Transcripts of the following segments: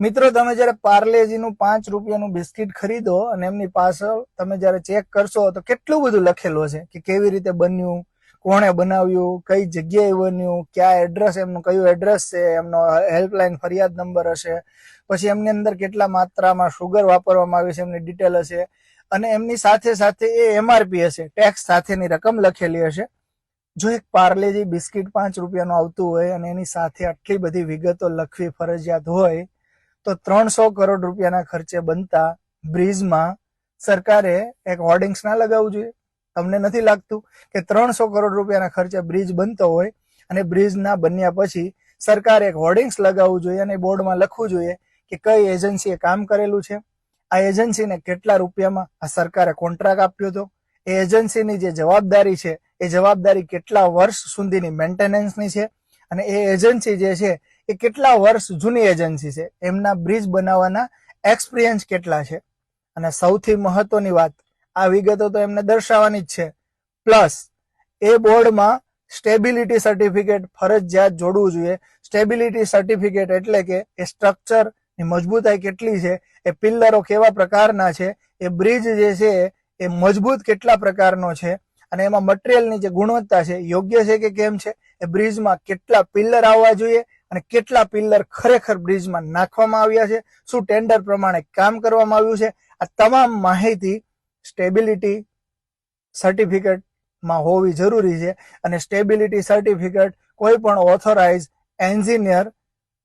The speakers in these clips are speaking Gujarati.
મિત્રો, તમે જયારે પાર્લેજીનું પાંચ રૂપિયાનું બિસ્કિટ ખરીદો અને એમની પાછળ તમે જયારે ચેક કરશો, તો કેટલું બધું લખેલું છે કે કેવી રીતે બન્યું, કોણે બનાવ્યું, કઈ જગ્યાએ બન્યું, ક્યાં એડ્રેસ, એમનું કયું એડ્રેસ છે, એમનો હેલ્પલાઇન ફરિયાદ નંબર હશે, પછી એમની અંદર કેટલા માત્રામાં સુગર વાપરવામાં આવી છે, એમની ડિટેલ હશે, અને એમની સાથે સાથે એ એમઆરપી હશે ટેક્સ સાથેની રકમ લખેલી હશે. જો એક પાર્લેજી બિસ્કિટ પાંચ રૂપિયાનું આવતું હોય અને એની સાથે આટલી બધી વિગતો લખવી ફરજિયાત હોય તો ત્રણસો કરોડ રૂપિયાના ખર્ચે બનતા બ્રિજમાં સરકારે એક હોર્ડિંગ્સ ના લગાવવું જોઈએ. તમને નથી લાગતું કે ત્રણસો કરોડ રૂપિયાના ખર્ચે બ્રિજ બનતો હોય અને બ્રિજ ના બન્યા પછી સરકારે એક હોર્ડિંગ્સ લગાવવું જોઈએ અને બોર્ડમાં લખવું જોઈએ કે કઈ એજન્સીએ કામ કરેલું છે? આ એજન્સીને કેટલા રૂપિયામાં આ સરકારે કોન્ટ્રાક્ટ આપ્યો હતો? એ એજન્સીની જે જવાબદારી છે, એ જવાબદારી કેટલા વર્ષ સુધીની મેન્ટેનન્સની છે? અને એ એજન્સી જે છે એ કેટલા વર્ષ જૂની એજન્સી છે, એમના બ્રિજ બનાવવાના એક્સપિરિયન્સ કેટલા છે? અને સૌથી મહત્વની વાત, આ વિગતો તો એમને દર્શાવવાની જ છે. પ્લસ એ બોર્ડમાં સ્ટેબિલિટી સર્ટિફિકેટ ફરજિયાત જોડવું જોઈએ. સ્ટેબિલિટી સર્ટિફિકેટ એટલે કે એ સ્ટ્રક્ચરની મજબૂતાઈ કેટલી છે, એ પિલ્લરો કેવા પ્રકારના છે, એ બ્રિજ જે છે, એ મજબૂત કેટલા પ્રકારનો છે, અને એમાં મટીરિયલની જે ગુણવત્તા છે યોગ્ય છે કે કેમ છે? એ બ્રિજમાં કેટલા પિલ્લર આવવા જોઈએ અને કેટલા પિલ્લર ખરેખર બ્રિજમાં નાખવામાં આવ્યા છે, શું ટેન્ડર પ્રમાણે કામ કરવામાં આવ્યું છે, આ તમામ માહિતી સ્ટેબિલિટી સર્ટિફિકેટમાં હોવી જરૂરી છે અને સ્ટેબિલિટી સર્ટિફિકેટ કોઈ પણ ઓથોરાઇઝ એન્જિનિયર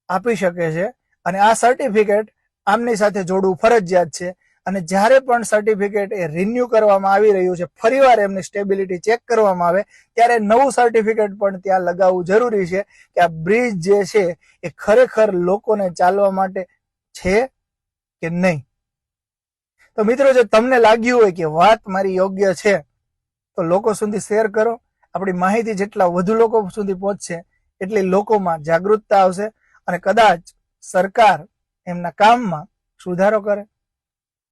આપી શકે છે અને આ સર્ટિફિકેટ આમની સાથે જોડવું ફરજિયાત છે. અને જ્યારે પણ સર્ટિફિકેટ એ રિન્યુ કરવામાં આવી રહ્યું છે, ફરીવાર એમની સ્ટેબિલિટી ચેક કરવામાં આવે, ત્યારે નવું સર્ટિફિકેટ પણ ત્યાં લગાવવું જરૂરી છે કે આ બ્રિજ જે છે એ ખરેખર લોકોને ચાલવા માટે છે કે નહીં. તો મિત્રો, જો તમને લાગ્યું હોય કે વાત મારી યોગ્ય છે, તો લોકો સુધી શેર કરો. આપણી માહિતી જેટલા વધુ લોકો સુધી પહોંચશે, એટલી લોકોમાં જાગૃતતા આવશે અને કદાચ સરકાર એમના કામમાં સુધારો કરે.